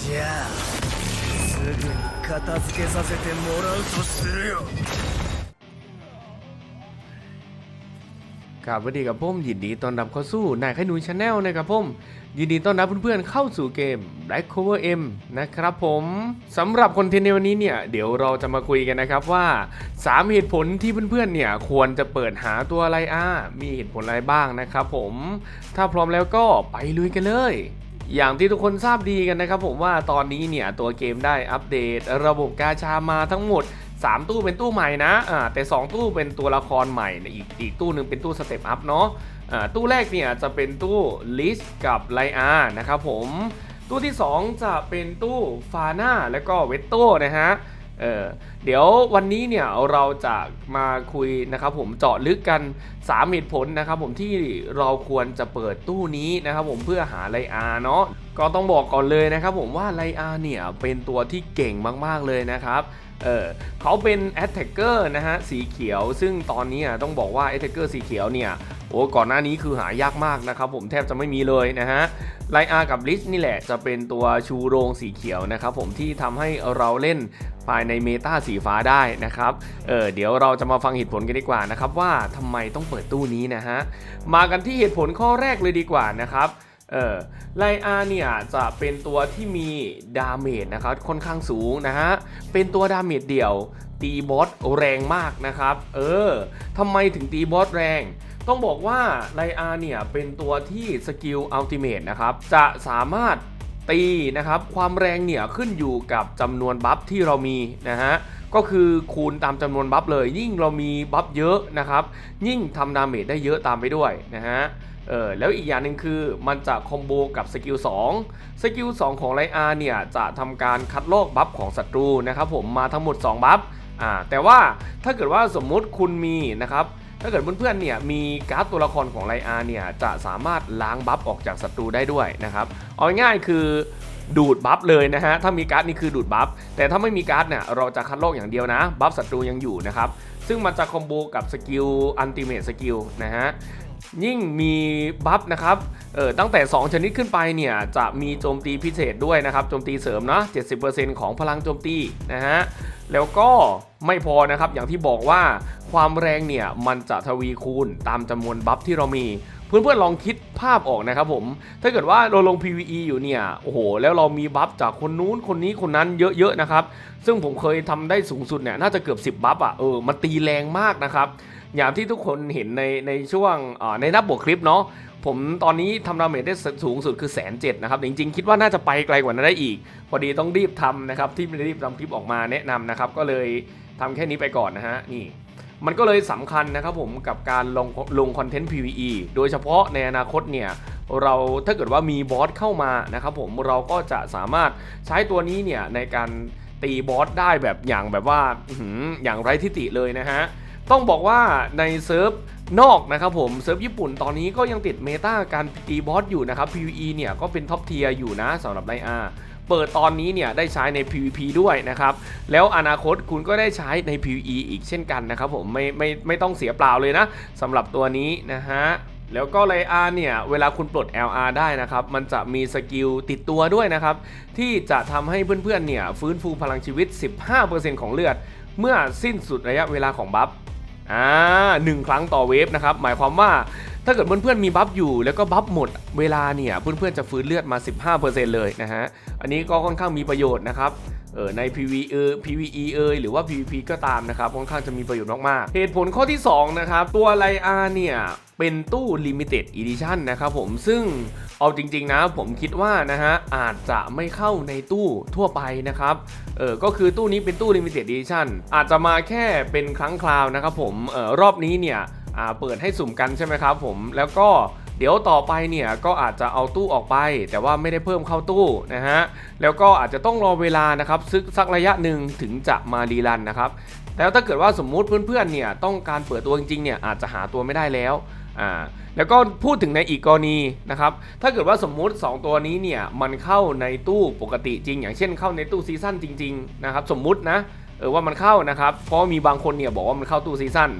じゃあすぐに片付けさせてもらうとするよ ครับสวัสดีกับผมยินดีต้อนรับเข้าสู่นายขนุนชาแนลนะครับผมยินดีต้อนรับเพื่อนๆเข้าสู่เกม Black Cover M นะครับผมสำหรับคอนเทนต์ในวันนี้เนี่ยเดี๋ยวเราจะมาคุยกันนะครับว่า 3 เหตุผลที่เพื่อนๆเนี่ยควรจะเปิดหาตัวอะไรอ่ะมีเหตุผลอะไรบ้างนะครับผมถ้าพร้อมแล้วก็ไปลุยกันเลย อย่างที่ทุกคนทราบดีกันนะครับผมว่าตอนนี้เนี่ยตัวเกมได้อัปเดต ระบบกาชามาทั้งหมด 3 ตู้เป็นตู้ใหม่นะอ่าแต่ 2 ตู้เป็นตัวละครใหม่อีกอีกตู้หนึ่งเป็นตู้สเต็ปอัพเนาะอ่าตู้แรกเนี่ยจะเป็นตู้ลิสกับไลอานะครับผม ตู้ที่ 2 จะเป็นตู้ฟาน่าและก็เวตโต้นะฮะ เออเดี๋ยววันนี้เนี่ยเราจะมาคุยนะครับผมเจาะลึกกัน 3 เหตุผลนะครับผมที่เราควรจะเปิดตู้นี้นะครับผมเพื่อหาไลอาเนาะก็ต้องบอกก่อนเลยนะครับผมว่าไลอาเนี่ยเป็นตัวที่เก่งมากๆเลยนะครับเออเขาเป็น a t t a c k e r นะฮะสีเขียว ซึ่งตอนนี้อะต้องบอกว่า a t t a c k e r สีเขียวเนี่ย โอ้ก่อนหน้านี้คือหายากมากนะครับผมแทบจะไม่มีเลยนะฮะไลอากับลิสนี่แหละจะเป็นตัวชูโรงสีเขียวนะครับผมที่ทำให้เราเล่นภายในเมตาสีฟ้าได้นะครับ เออเดี๋ยวเราจะมาฟังเหตุผลกันดีกว่านะครับว่าทำไมต้องเปิดตู้นี้นะฮะ มากันที่เหตุผลข้อแรกเลยดีกว่านะครับเออไลอาเนี่ยจะเป็นตัวที่มีดาเมจนะครับค่อนข้างสูงนะฮะ เป็นตัวดาเมจเดี่ยว ตีบอสแรงมากนะครับ เออทำไมถึงตีบอสแรง ต้องบอกว่าไลอาเนี่ยเป็นตัวที่สกิลอัลติเมทนะครับ จะสามารถตีนะครับ ความแรงเนี่ยขึ้นอยู่กับจำนวนบัฟที่เรามีนะฮะก็คือคูณตามจำนวนบัฟเลย ยิ่งเรามีบัฟเยอะนะครับ ยิ่งทำดาเมจได้เยอะตามไปด้วยนะฮะเออแล้วอีกอย่างหนึ่งคือมันจะคอมโบกับสกิล2สกิล2ของไลอาเนี่ยจะทำการคัดลอกบัฟของศัตรูนะครับผมมาทั้งหมด 2 บัฟ อ่าแต่ว่าถ้าเกิดว่าสมมุติคุณมีนะครับถ้าเกิดเพื่อนๆเนี่ยมีการ์ดตัวละครของไลอาเนี่ยจะสามารถล้างบัฟออกจากศัตรูได้ด้วยนะครับเอาง่ายๆคือดูดบัฟเลยนะฮะถ้ามีการ์ดนี่คือดูดบัฟแต่ถ้าไม่มีการ์ดเนี่ยเราจะคัดลอกอย่างเดียวนะ บัฟศัตรูยังอยู่นะครับซึ่งมันจะคอมโบกับสกิลอันติเมทสกิลนะฮะ ยิ่งมีบัฟนะครับเออตั้งแต่ 2 ชนิดขึ้นไปเนี่ยจะมีโจมตีพิเศษด้วยนะครับโจมตีเสริมนะ70%ของพลังโจมตีนะฮะแล้วก็ไม่พอนะครับอย่างที่บอกว่าความแรงเนี่ยมันจะทวีคูณตามจำนวนบัฟที่เรามีเพื่อนๆลองคิดภาพออกนะครับผม ถ้าเกิดว่าเราลง PVE อยู่เนี่ย โอ้โห แล้วเรามีบัฟจากคนนู้นคนนี้คนนั้นเยอะๆนะครับ ซึ่งผมเคยทำได้สูงสุดเนี่ย น่าจะเกือบ 10 บัฟอะ เออ มันตีแรงมากนะครับ อย่างที่ทุกคนเห็นในในช่วงในนับบวกคลิปเนาะผมตอนนี้ทำดาเมจได้สูงสุดคือแสนเจ็ดนะครับจริงๆ คิดว่าน่าจะไปไกลกว่านั้นได้อีก พอดีต้องรีบทำนะครับที่ไม่ได้รีบทำคลิปออกมาแนะนำนะครับ ก็เลยทำแค่นี้ไปก่อนนะฮะนี่มันก็เลยสำคัญนะครับผมกับการลงลงคอนเทนต์ PVE โดยเฉพาะในอนาคตเนี่ยเราถ้าเกิดว่ามีบอสเข้ามานะครับผมเราก็จะสามารถใช้ตัวนี้เนี่ยในการตีบอสได้แบบอย่างแบบว่าอื้อหืออย่างไร้ทิฏฐิเลยนะฮะ ต้องบอกว่าในเซิร์ฟนอกนะครับผมเซิร์ฟญี่ปุ่นตอนนี้ก็ยังติดเมตาการตีบอสอยู่นะครับ PVE เนี่ยก็เป็นท็อปเทียร์อยู่นะสำหรับไลอาเปิดตอนนี้เนี่ยได้ใช้ใน PVP ด้วยนะครับ แล้วอนาคตคุณก็ได้ใช้ใน PVE อีกเช่นกันนะครับผมไม่ไม่ไม่ต้องเสียเปล่าเลยนะสำหรับตัวนี้นะฮะแล้วก็ไลอาเนี่ย เวลาคุณปลด LR ได้นะครับ มันจะมีสกิลติดตัวด้วยนะครับ ที่จะทำให้เพื่อนๆเนี่ย ฟื้นฟูพลังชีวิต 15%ของเลือด เมื่อสิ้นสุดระยะเวลาของบัฟ อ่าหนึ่งครั้งต่อเวฟนะครับ หมายความว่าถ้าเกิดเพื่อนๆมีบัฟอยู่แล้วก็บัฟหมดเวลาเนี่ยเพื่อนๆจะฟื้นเลือดมา 15%เลยนะฮะ อันนี้ก็ค่อนข้างมีประโยชน์นะครับเออใน PVE เออ PVE เอยหรือว่า PVP ก็ตามนะครับค่อนข้างจะมีประโยชน์มากๆ เหตุผลข้อที่ 2 นะครับ ตัวไลอาเนี่ย เป็นตู้ Limited Edition นะครับผมซึ่งเอาจริง ๆ นะผมคิดว่านะฮะอาจจะไม่เข้าในตู้ทั่วไปนะครับเออก็คือตู้นี้เป็นตู้ Limited Edition อาจจะมาแค่เป็นครั้งคราวนะครับผมเออรอบนี้เนี่ยเปิดให้สุ่มกันใช่ไหมครับผมแล้วก็เดี๋ยวต่อไปเนี่ยก็อาจจะเอาตู้ออกไป แต่ว่าไม่ได้เพิ่มเข้าตู้นะฮะแล้วก็อาจจะต้องรอเวลานะครับซึกสักระยะหนึ่งถึงจะมารีรันนะครับแล้วถ้าเกิดว่าสมมุติเพื่อนๆเนี่ยต้องการเปิดตัวจริงๆเนี่ยอาจจะหาตัวไม่ได้แล้ว อ่าแล้วก็พูดถึงในอีกกรณีนะครับ ถ้าเกิดว่าสมมุติ 2 ตัวนี้เนี่ยมันเข้าในตู้ปกติจริง อย่างเช่นเข้าในตู้ซีซั่นจริงๆนะครับสมมุตินะเออว่ามันเข้านะครับ เพราะมีบางคนเนี่ยบอกว่ามันเข้าตู้ซีซั่น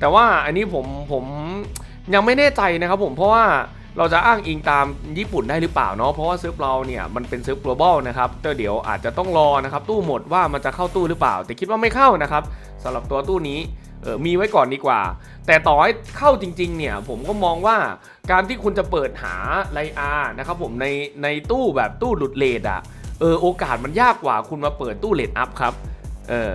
แต่ว่าอันนี้ผมผมยังไม่แน่ใจนะครับผมเพราะว่า เราจะอ้างอิงตามญี่ปุ่นได้หรือเปล่าเนาะเพราะว่าเซิร์ฟเราเนี่ยมันเป็นเซิร์ฟ global นะครับแต่เดี๋ยวอาจจะต้องรอนะครับตู้หมดว่ามันจะเข้าตู้หรือเปล่า แต่คิดว่าไม่เข้านะครับสำหรับตัวตู้นี้เออมีไว้ก่อนดีกว่า แต่ต่อให้เข้าจริงๆเนี่ยผมก็มองว่าการที่คุณจะเปิดหาไลอาร์นะครับผมในในตู้แบบตู้หลุดเลทอะเออโอกาสมันยากกว่าคุณมาเปิดตู้เลทอัพครับเออ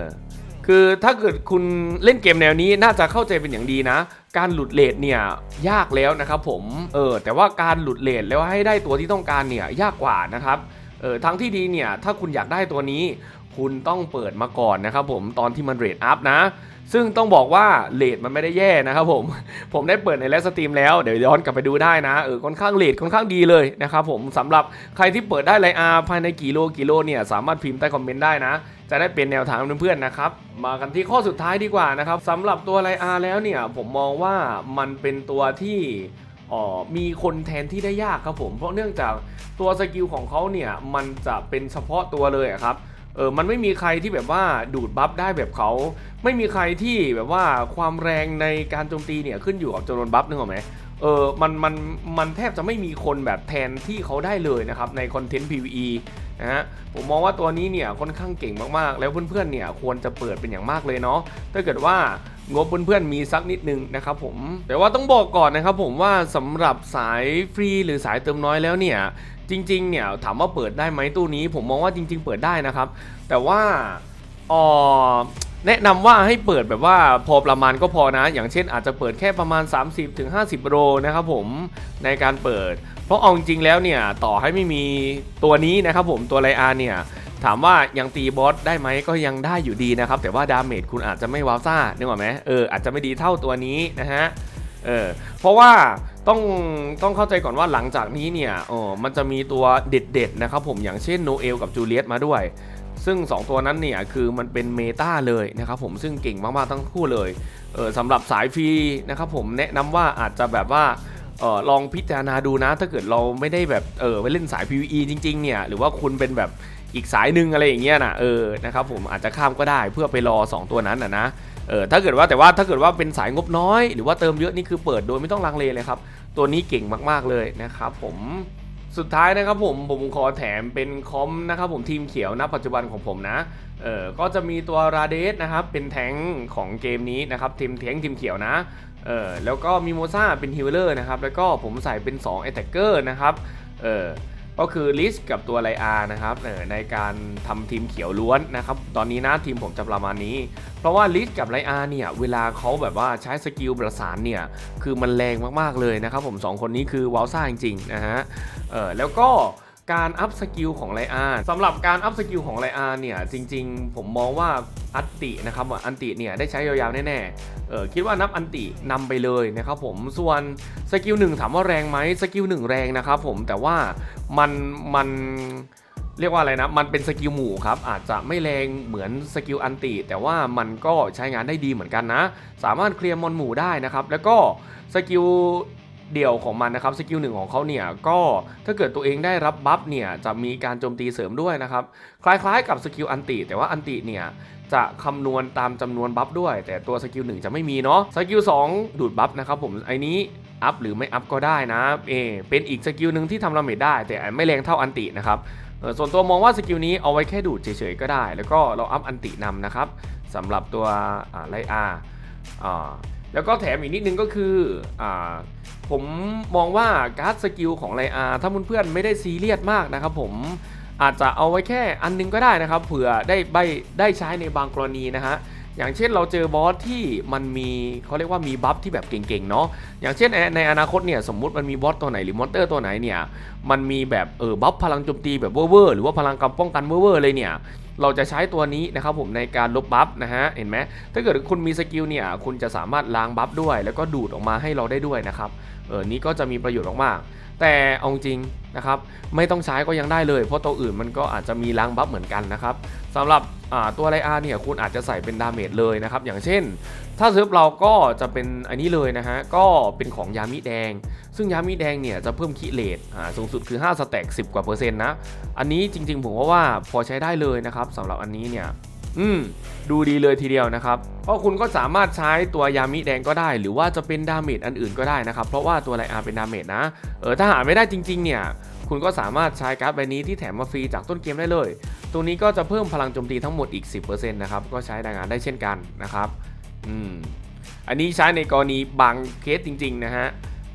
คือถ้าเกิดคุณเล่นเกมแนวนี้น่าจะเข้าใจเป็นอย่างดีนะ การหลุดเลทเนี่ยยากแล้วนะครับผมเออแต่ว่าการหลุดเลทแล้วให้ได้ตัวที่ต้องการเนี่ยยากกว่านะครับเออทั้งที่ดีเนี่ยถ้าคุณอยากได้ตัวนี้ คุณต้องเปิดมาก่อนนะครับผมตอนที่มันเรทอัพนะ ซึ่งต้องบอกว่าเลทมันไม่ได้แย่นะครับผมผมได้เปิดในไลสตรีมแล้วเดี๋ยวย้อนกลับไปดูได้นะเออค่อนข้างเลทค่อนข้างดีเลยนะครับผมสำหรับใครที่เปิดได้ไลอาภายในกี่โลกี่โลเนี่ยสามารถพิมพ์ใต้คอมเมนต์ได้นะ จะได้เป็นแนวทางเพื่อนๆนะครับ มากันที่ข้อสุดท้ายดีกว่านะครับสำหรับตัวไลอาแล้วเนี่ยผมมองว่ามันเป็นตัวที่อ๋อมีคนแทนที่ได้ยากครับผม เพราะเนื่องจากตัวสกิลของเขาเนี่ยมันจะเป็นเฉพาะตัวเลยครับเออมันไม่มีใครที่แบบว่าดูดบัฟได้แบบเขา ไม่มีใครที่แบบว่าความแรงในการโจมตีเนี่ยขึ้นอยู่กับจำนวนบัฟนึกออกไหมเออมันมันมันแทบจะไม่มีคนแบบแทนที่เขาได้เลยนะครับในคอนเทนต์ PVE นะฮะผมมองว่าตัวนี้เนี่ยค่อนข้างเก่งมากๆ แล้วเพื่อนๆเนี่ยควรจะเปิดเป็นอย่างมากเลยเนาะถ้าเกิดว่างบเพื่อนๆมีสักนิดนึงนะครับผมแต่ว่าต้องบอกก่อนนะครับผมว่าสำหรับสายฟรีหรือสายเติมน้อยแล้วเนี่ยจริงๆเนี่ยถามว่าเปิดได้ไหมตู้นี้ ผมมองว่าจริง ๆ เปิดได้นะครับ แต่ว่าอ๋อ แนะนำว่าให้เปิดแบบว่าพอประมาณก็พอนะ อย่างเช่นอาจจะเปิดแค่ประมาณ 30-50 โรนะครับผมในการเปิด เพราะเอาจริงๆแล้วเนี่ยต่อให้ไม่มีตัวนี้นะครับผมตัวไลอาร์เนี่ยถามว่ายังตีบอสได้ไหมก็ยังได้อยู่ดีนะครับ แต่ว่าดาเมจคุณอาจจะไม่ว้าวซ่านึกออกไหมเอออาจจะไม่ดีเท่าตัวนี้นะฮะเออเพราะว่าต้องต้องเข้าใจก่อนว่าหลังจากนี้เนี่ยเออมันจะมีตัวเด็ดๆนะครับผมอย่างเช่นโนเอลกับจูเลียตมาด้วย ซึ่ง 2 ตัวนั้นเนี่ยคือมันเป็นเมตาเลยนะครับผมซึ่งเก่งมากๆทั้งคู่เลยเออสำหรับสายฟรีนะครับผมแนะนำว่าอาจจะแบบว่าเออลองพิจารณาดูนะ ถ้าเกิดเราไม่ได้แบบเออไปเล่นสาย PVE จริงๆเนี่ยหรือว่าคุณเป็นแบบอีกสายหนึ่งอะไรอย่างเงี้ยนะเออนะครับผมอาจจะข้ามก็ได้เพื่อไปรอ 2 ตัวนั้นนะนะเออถ้าเกิดว่าแต่ว่าถ้าเกิดว่าเป็นสายงบน้อย หรือว่าเติมเยอะนี่คือเปิดโดยไม่ต้องลังเลเลยครับตัวนี้เก่งมากๆเลยนะครับผม สุดท้ายนะครับผมผมขอแถมเป็นคอมนะครับผมทีมเขียวณปัจจุบันของผมนะเออก็จะมีตัวราเดสนะครับเป็นแทงของเกมนี้นะครับทีมแทงทีมเขียวนะเออแล้วก็มีโมซ่าเป็นฮิลเลอร์นะครับแล้วก็ผมใส่เป็น2ไอแทกเกอร์นะครับเออ ก็คือลิสกับตัวไลอาร์นะครับในการทำทีมเขียวล้วนนะครับ ตอนนี้นะทีมผมจะประมาณนี้ เพราะว่าลิสกับไลอาร์เนี่ยเวลาเขาแบบว่าใช้สกิลประสานเนี่ยคือมันแรงมากๆเลยนะครับผม 2 คนนี้คือวาลซ่าจริงๆนะฮะแล้วก็ การอัพสกิลของไลอาร์สำหรับการอัพสกิลของไลอาร์เนี่ย จริงๆ ผมมองว่าอันตินะครับอันติเนี่ยได้ใช้ยาวๆแน่ๆเออคิดว่านับอันตินำไปเลยนะครับผมส่วนสกิลหนึ่งถามว่าแรงไหมสกิลหนึ่งแรงนะครับผมแต่ว่ามันมันเรียกว่าอะไรนะ มันเป็นสกิลหมู่ครับ อาจจะไม่แรงเหมือนสกิลอันติ แต่ว่ามันก็ใช้งานได้ดีเหมือนกันนะ สามารถเคลียร์มอนหมู่ได้นะครับ แล้วก็สกิล เดี่ยวของมันนะครับสกิลหนึ่งของเขาเนี่ยก็ถ้าเกิดตัวเองได้รับบัฟเนี่ยจะมีการโจมตีเสริมด้วยนะครับคล้ายๆกับสกิลอันติแต่ว่าอันติเนี่ยจะคำนวณตามจำนวนบัฟด้วย แต่ตัวสกิลหนึ่งจะไม่มีเนาะสกิล2ดูดบัฟนะครับผมไอ้นี้อัพหรือไม่อัพก็ได้นะเอเป็นอีกสกิลหนึ่งที่ทำดาเมจได้ แต่ไม่แรงเท่าอันตินะครับส่วนตัวมองว่าสกิลนี้เอาไว้แค่ดูดเฉยๆก็ได้ แล้วก็เราอัพอันตินำนะครับสำหรับตัวไลอาอ่า แล้วก็แถมอีกนิดนึงก็คืออ่าผมมองว่าการ์ดสกิลของไลอาถ้าเพื่อนๆไม่ได้ซีเรียสมากนะครับผมอาจจะเอาไว้แค่อันนึงก็ได้นะครับ เผื่อได้ใบได้ใช้ในบางกรณีนะฮะอย่างเช่นเราเจอบอสที่มันมีเขาเรียกว่ามีบัฟที่แบบเก่งๆเนาะอย่างเช่นในอนาคตเนี่ยสมมุติมันมีบอสตัวไหนหรือมอนเตอร์ตัวไหนเนี่ยมันมีแบบเออบัฟพลังโจมตีแบบเวอร์หรือว่าพลังกำป้องกันเวอร์เลยเนี่ย เราจะใช้ตัวนี้นะครับผมในการลบบัฟนะฮะเห็นไหมถ้าเกิดคุณมีสกิลเนี่ยคุณจะสามารถล้างบัฟด้วย แล้วก็ดูดออกมาให้เราได้ด้วยนะครับเออนี้ก็จะมีประโยชน์มากๆ แต่เอาจริงนะครับไม่ต้องใช้ก็ยังได้เลย เพราะตัวอื่นมันก็อาจจะมีล้างบัฟเหมือนกันนะครับสำหรับตัวไลอาเนี่ยคุณอาจจะใส่เป็นดาเมจเลยนะครับ อย่างเช่น ถ้าเซิร์ฟเราก็จะเป็นอันนี้เลยนะฮะ ก็เป็นของยามิแดง ซึ่งยามิแดงเนี่ยจะเพิ่มคิเลตสูงสุดคือ5สแต็ก10 กว่าเปอร์เซ็นต์นะ อันนี้จริงๆผมว่าว่าพอใช้ได้เลยนะครับสำหรับอันนี้เนี่ย อืมดูดีเลยทีเดียวนะครับ เพราะคุณก็สามารถใช้ตัวยามิแดงก็ได้ หรือว่าจะเป็นดาเมจอันอื่นก็ได้นะครับ เพราะว่าตัวไลอาเป็นดาเมจนะ เออถ้าหาไม่ได้จริง ๆ เนี่ย คุณก็สามารถใช้การ์ดใบนี้ที่แถมมาฟรีจากต้นเกมได้เลย ตรงนี้ก็จะเพิ่มพลังโจมตีทั้งหมดอีก 10%นะครับ ก็ใช้ได้งานได้เช่นกันนะครับ อืม อันนี้ใช้ในกรณีบางเคสจริง ๆ นะฮะ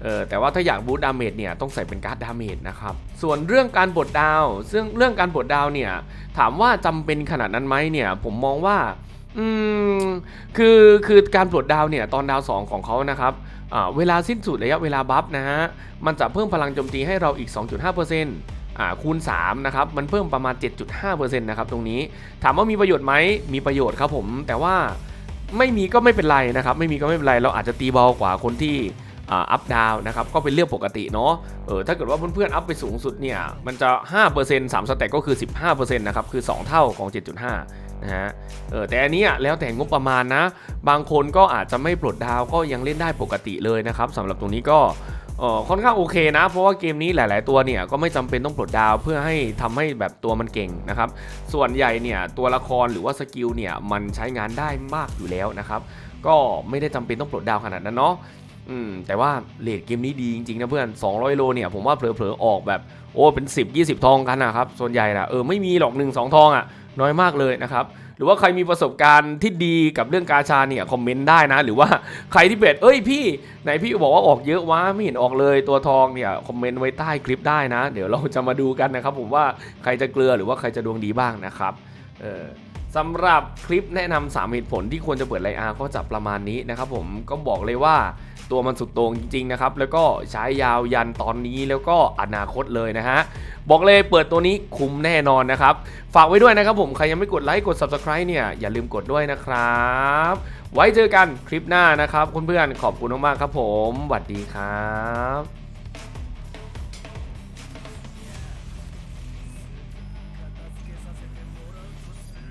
เออแต่ว่าถ้าอยากบูตดาเมจเนี่ยต้องใส่เป็นการ์ดดาเมจนะครับ ส่วนเรื่องการบดดาว ซึ่งเรื่องการบดดาวเนี่ยถามว่าจำเป็นขนาดนั้นไหมเนี่ยผมมองว่าอืมคือคือการปลดดาวเนี่ยตอนดาว 2 ของเขานะครับเวลาสิ้นสุดระยะเวลาบัฟนะฮะมันจะเพิ่มพลังโจมตีให้เราอีก 2.5%อ่าคูณ3นะครับมันเพิ่มประมาณ 7.5%นะครับตรงนี้ถามว่ามีประโยชน์ไหมมีประโยชน์ครับผม แต่ว่าไม่มีก็ไม่เป็นไรนะครับ ไม่มีก็ไม่เป็นไรเราอาจจะตีเบากว่าคนที่ อัพดาวนะครับก็เป็นเรื่องปกติเนาะเออถ้าเกิดว่าเพื่อนๆอัพไปสูงสุดเนี่ยมันจะ 5% 3สแต็กก็คือ 15%นะครับคือ 2 เท่าของ 7.5นะฮะเออแต่อันนี้แล้วแต่งบประมาณนะ บางคนก็อาจจะไม่ปลดดาวก็ยังเล่นได้ปกติเลยนะครับสำหรับตรงนี้ก็เออค่อนข้างโอเคนะ เพราะว่าเกมนี้หลาย ๆ ตัวเนี่ยก็ไม่จำเป็นต้องปลดดาวเพื่อให้ทำให้แบบตัวมันเก่งนะครับ ส่วนใหญ่เนี่ยตัวละครหรือว่าสกิลเนี่ยมันใช้งานได้มากอยู่แล้วนะครับ ก็ไม่ได้จำเป็นต้องปลดดาวขนาดนั้นเนาะ อืมแต่ว่าเลดเกมนี้ดีจริงๆนะเพื่อน 200 โลเนี่ยผมว่าเผลอๆออกแบบโอ้เป็น 10 20 ทองกันนะครับส่วนใหญ่นะเออไม่มีหรอก 1 2 ทองอะ่ะน้อยมากเลยนะครับหรือว่าใครมีประสบการณ์ที่ดีกับเรื่องกาชาเนี่ยคอมเมนต์ได้นะ หรือว่าใครที่เบ็ดเอ้ยพี่ไหนพี่บอกว่าออกเยอะวะไม่เห็นออกเลยตัวทองเนี่ยคอมเมนต์ไว้ใต้คลิปได้นะ เดี๋ยวเราจะมาดูกันนะครับ ผมว่าใครจะเกลือหรือว่าใครจะดวงดีบ้างนะครับเออสำหรับคลิปแนะนำ3เหตุผลที่ควรจะเปิดไลอาร์ก็จะประมาณนี้นะครับผมก็บอกเลยว่า ตัวมันสุดโต่งจริงๆนะครับแล้วก็ใช้ยาวยันตอนนี้แล้วก็อนาคตเลยนะฮะบอกเลยเปิดตัวนี้คุ้มแน่นอนนะครับ ฝากไว้ด้วยนะครับผมใครยังไม่กดไลค์กด Subscribe เนี่ยอย่าลืมกดด้วยนะครับ ไว้เจอกันคลิปหน้านะครับเพื่อนๆขอบคุณมากๆครับผมสวัสดีครับ